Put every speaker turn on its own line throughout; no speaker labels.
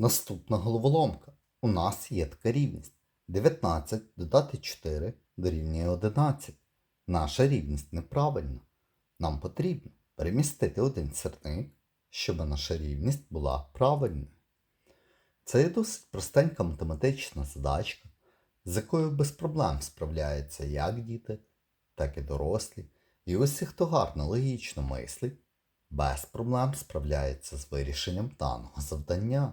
Наступна головоломка. У нас є така рівність. 19 додати 4 дорівнює 11. Наша рівність неправильна. Нам потрібно перемістити один сірник, щоб наша рівність була правильною. Це є досить простенька математична задачка, з якою без проблем справляються як діти, так і дорослі. І усі, хто гарно логічно мислить, без проблем справляється з вирішенням даного завдання.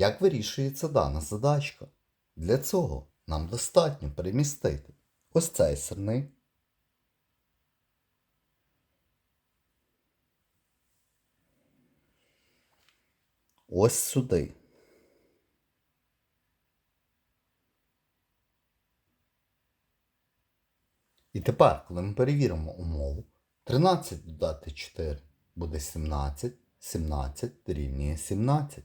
Як вирішується дана задачка? Для цього нам достатньо перемістити ось цей сирник. Ось сюди. І тепер, коли ми перевіримо умову, 13 додати 4 буде 17, 17 дорівнює 17.